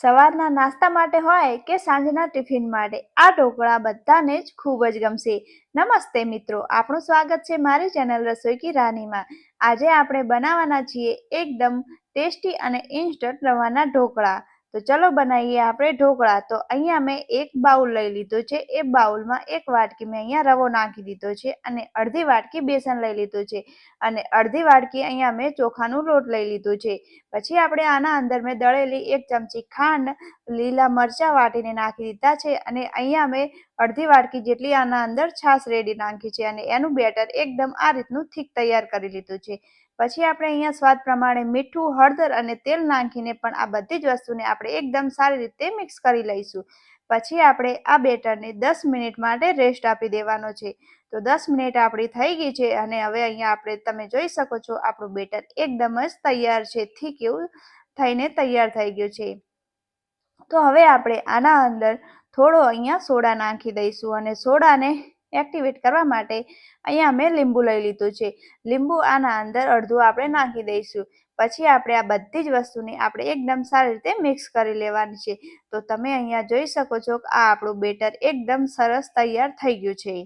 સવારના નાસ્તા માટે હોય કે સાંજના ટિફિન માટે, આ ઢોકળા બધાને જ ખૂબ જ ગમશે. નમસ્તે મિત્રો આપણું સ્વાગત છે મારી ચેનલ રસોઈ કી રાનીમાં. આજે આપણે બનાવવાના છીએ એકદમ ટેસ્ટી અને ઇન્સ્ટન્ટ રવાના ઢોકળા. તો ચલો બનાવીએ આપણે ઢોકળા. તો અહીંયા મેં એક બાઉલ લઈ લીધો છે. એ બાઉલમાં એક વાટકી મેં અહીંયા રવો નાખી દીધો છે અને અડધી વાટકી બેસન લઈ લીધું છે. અને અડધી વાટકી અહીંયા મેં ચોખાનું લોટ લઈ લીધું છે. પછી આપણે આના અંદર મેં દળેલી એક ચમચી ખાંડ, લીલા મરચાં વાટીને નાખી દીધા છે અને અહીંયા મેં અડધી વાટકી જેટલી આના અંદર છાશ રેડી નાખી છે અને એનું બેટર એકદમ આ રીતનું થીક તૈયાર કરી લીધું છે. પછી આપણે અહીંયા સ્વાદ પ્રમાણે મીઠું, હળદર અને તેલ નાખીને પણ આ બધી જ વસ્તુને આપણે એકદમ સારી રીતે મિક્સ કરી લઈશું. પછી આપણે આ બેટરને દસ મિનિટ માટે રેસ્ટ આપી દેવાનો છે. તો દસ મિનિટ આપણી થઈ ગઈ છે અને હવે અહીંયા આપણે તમે જોઈ શકો છો આપણું બેટર એકદમ જ તૈયાર છે, થીક એવું થઈને તૈયાર થઈ ગયું છે. તો હવે આપણે આના અંદર થોડો અહીંયા સોડા નાખી દઈશું અને સોડાને એક્ટિવેટ કરવા માટે અહીંયા મેં લીંબુ લઈ લીધું છે. લીંબુ આના અંદર અડધું આપણે નાખી દઈશું. પછી આપણે આ બધી જ વસ્તુને આપણે એકદમ સારી રીતે મિક્સ કરી લેવાની છે. તો તમે અહીંયા જોઈ શકો છો કે આ આપણું બેટર એકદમ સરસ તૈયાર થઈ ગયું છે.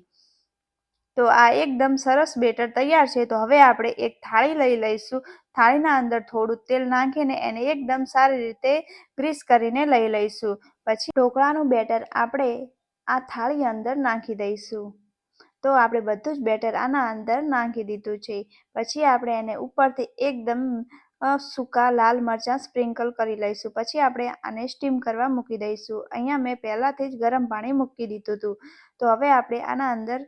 તો આ એકદમ સરસ બેટર તૈયાર છે. તો હવે આપણે એક થાળી લઈ લઈશું. થાળીના અંદર થોડું તેલ નાખીને એને એકદમ સારી રીતે ગ્રીસ કરીને લઈ લઈશું. પછી ઢોકળાનું બેટર આપણે આ થાળી અંદર નાખી દઈશું. તો આપણે બધું જ બેટર આના અંદર નાખી દીધું છે. પછી આપણે એને ઉપરથી એકદમ સૂકા લાલ મરચાં સ્પ્રિંકલ કરી લઈશું. પછી આપણે આને સ્ટીમ કરવા મૂકી દઈશું. અહીંયા મેં પહેલાંથી જ ગરમ પાણી મૂકી દીધું હતું. તો હવે આપણે આના અંદર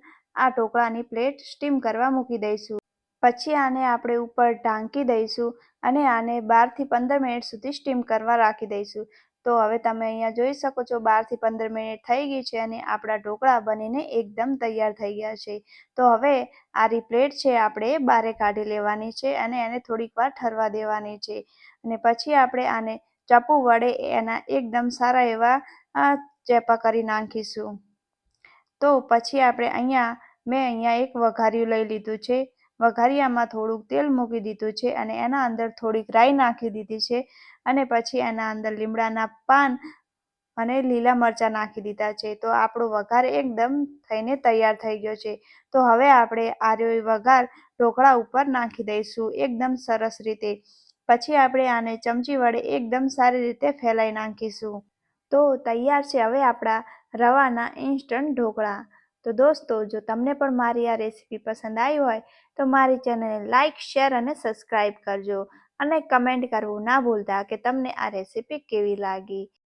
આ ઢોકળાની પ્લેટ સ્ટીમ કરવા મૂકી દઈશું. પછી આને આપણે ઉપર ઢાંકી દઈશું અને આને બારથી પંદર મિનિટ સુધી સ્ટીમ કરવા રાખી દઈશું. તો હવે તમે અહીંયા જોઈ શકો છો બારથી પંદર મિનિટ થઈ ગઈ છે અને આપણા ઢોકળા બનીને એકદમ તૈયાર થઈ ગયા છે. તો હવે આરી પ્લેટ છે આપણે બારે કાઢી લેવાની છે અને એને થોડીક વાર ઠરવા દેવાની છે. અને પછી આપણે આને ચપુ વડે એના એકદમ સારા એવા ચેપા કરી નાખીશું. તો પછી આપણે અહીંયા મેં અહીંયા એક વઘારિયું લઈ લીધું છે. વઘારિયામાં થોડુંક તેલ મૂકી દીધું છે અને એના અંદર થોડીક રાઈ નાખી દીધી છે અને પછી એના અંદર લીમડાના પાન અને લીલા મરચાં નાખી દીધા છે. તો આપણો વઘાર એકદમ થઈને તૈયાર થઈ ગયો છે. તો હવે આપણે આર્યો વઘાર ઢોકળા ઉપર નાખી દઈશું એકદમ સરસ રીતે. પછી આપણે આને ચમચી વડે એકદમ સારી રીતે ફેલાઈ નાખીશું. તો તૈયાર છે હવે આપણા રવાના ઇન્સ્ટન્ટ ઢોકળા. તો દોસ્તો, જો તમને પણ મારી આ રેસીપી પસંદ આવી હોય, તો મારી ચેનલને લાઇક શેર અને સબસ્ક્રાઈબ કરજો અને કમેન્ટ કરવું ના ભૂલતા કે તમને આ રેસીપી કેવી લાગી.